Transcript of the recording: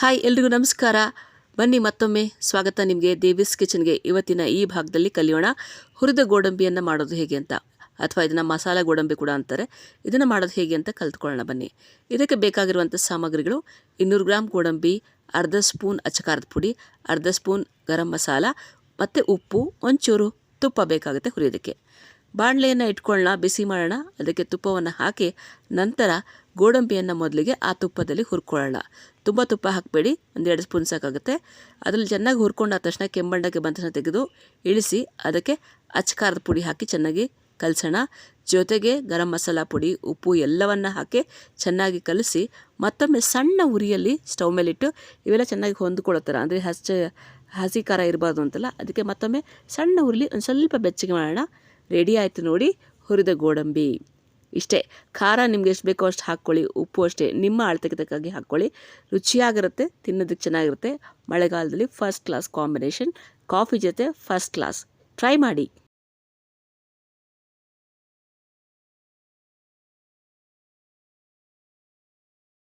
Hi ಎಲ್ರಿಗೂ ನಮಸ್ಕಾರ. ಬನ್ನಿ ಮತ್ತೊಮ್ಮೆ ಸ್ವಾಗತ ನಿಮಗೆ ದೇವಿಸ್ ಕಿಚನ್ಗೆ. ಇವತ್ತಿನ ಈ ಭಾಗದಲ್ಲಿ ಕಲಿಯೋಣ ಹುರಿದ ಗೋಡಂಬಿಯನ್ನು ಮಾಡೋದು ಹೇಗೆ ಅಂತ. ಅಥವಾ ಇದನ್ನು ಮಸಾಲೆ ಗೋಡಂಬಿ ಕೂಡ ಅಂತಾರೆ. ಇದನ್ನು ಮಾಡೋದು ಹೇಗೆ ಅಂತ ಕಲ್ತ್ಕೊಳ್ಳೋಣ ಬನ್ನಿ. ಇದಕ್ಕೆ ಬೇಕಾಗಿರುವಂಥ ಸಾಮಗ್ರಿಗಳು ಇನ್ನೂರು ಗ್ರಾಮ್ ಗೋಡಂಬಿ, ಅರ್ಧ ಸ್ಪೂನ್ ಅಚ್ಚಕಾರದ ಪುಡಿ, ಅರ್ಧ ಸ್ಪೂನ್ ಗರಂ ಮಸಾಲ, ಮತ್ತು ಉಪ್ಪು, ಒಂಚೂರು ತುಪ್ಪ ಬೇಕಾಗುತ್ತೆ ಹುರಿಯೋದಕ್ಕೆ. ಬಾಣಲೆಯನ್ನು ಇಟ್ಕೊಳ್ಳೋಣ ಬಿಸಿ ಮಾಡೋಣ. ಅದಕ್ಕೆ ತುಪ್ಪವನ್ನು ಹಾಕಿ ನಂತರ ಗೋಡಂಬಿಯನ್ನು ಮೊದಲಿಗೆ ಆ ತುಪ್ಪದಲ್ಲಿ ಹುರ್ಕೊಳ್ಳೋಣ. ತುಂಬ ತುಪ್ಪ ಹಾಕಬೇಡಿ, ಒಂದೆರಡು ಸ್ಪೂನ್ ಸಾಕಾಗುತ್ತೆ. ಅದರಲ್ಲಿ ಚೆನ್ನಾಗಿ ಹುರ್ಕೊಂಡಾದ ತಕ್ಷಣ ಕೆಂಬಣ್ಣಕ್ಕೆ ಬಂದ ತಕ್ಷಣ ತೆಗೆದು ಇಳಿಸಿ ಅದಕ್ಕೆ ಅಚ್ಕಾರದ ಪುಡಿ ಹಾಕಿ ಚೆನ್ನಾಗಿ ಕಲಸೋಣ. ಜೊತೆಗೆ ಗರಂ ಮಸಾಲ ಪುಡಿ, ಉಪ್ಪು ಎಲ್ಲವನ್ನು ಹಾಕಿ ಚೆನ್ನಾಗಿ ಕಲಸಿ ಮತ್ತೊಮ್ಮೆ ಸಣ್ಣ ಉರಿಯಲ್ಲಿ ಸ್ಟವ್ ಮೇಲಿಟ್ಟು ಇವೆಲ್ಲ ಚೆನ್ನಾಗಿ ಹೊಂದ್ಕೊಳ್ಳೋ ಥರ, ಅಂದರೆ ಹಚ್ಚ ಹಸಿ ಖಾರ ಇರಬಾರ್ದು ಅಂತಲ್ಲ, ಅದಕ್ಕೆ ಮತ್ತೊಮ್ಮೆ ಸಣ್ಣ ಉರಿಲಿ ಒಂದು ಸ್ವಲ್ಪ ಬೆಚ್ಚಗೆ ಮಾಡೋಣ. ರೆಡಿ ಆಯಿತು ನೋಡಿ ಹುರಿದ ಗೋಡಂಬಿ. ಇಷ್ಟೇ, ಖಾರ ನಿಮ್ಗೆ ಎಷ್ಟು ಬೇಕೋ ಅಷ್ಟು ಹಾಕ್ಕೊಳ್ಳಿ, ಉಪ್ಪು ಅಷ್ಟೇ, ನಿಮ್ಮ ಅಳತೆಗೆ ತಕ್ಕಾಗಿ ಹಾಕ್ಕೊಳ್ಳಿ. ರುಚಿಯಾಗಿರುತ್ತೆ, ತಿನ್ನೋದಕ್ಕೆ ಚೆನ್ನಾಗಿರುತ್ತೆ. ಮಳೆಗಾಲದಲ್ಲಿ ಫಸ್ಟ್ ಕ್ಲಾಸ್ ಕಾಂಬಿನೇಷನ್ ಕಾಫಿ ಜೊತೆ ಫಸ್ಟ್ ಕ್ಲಾಸ್ ಟ್ರೈ ಮಾಡಿ.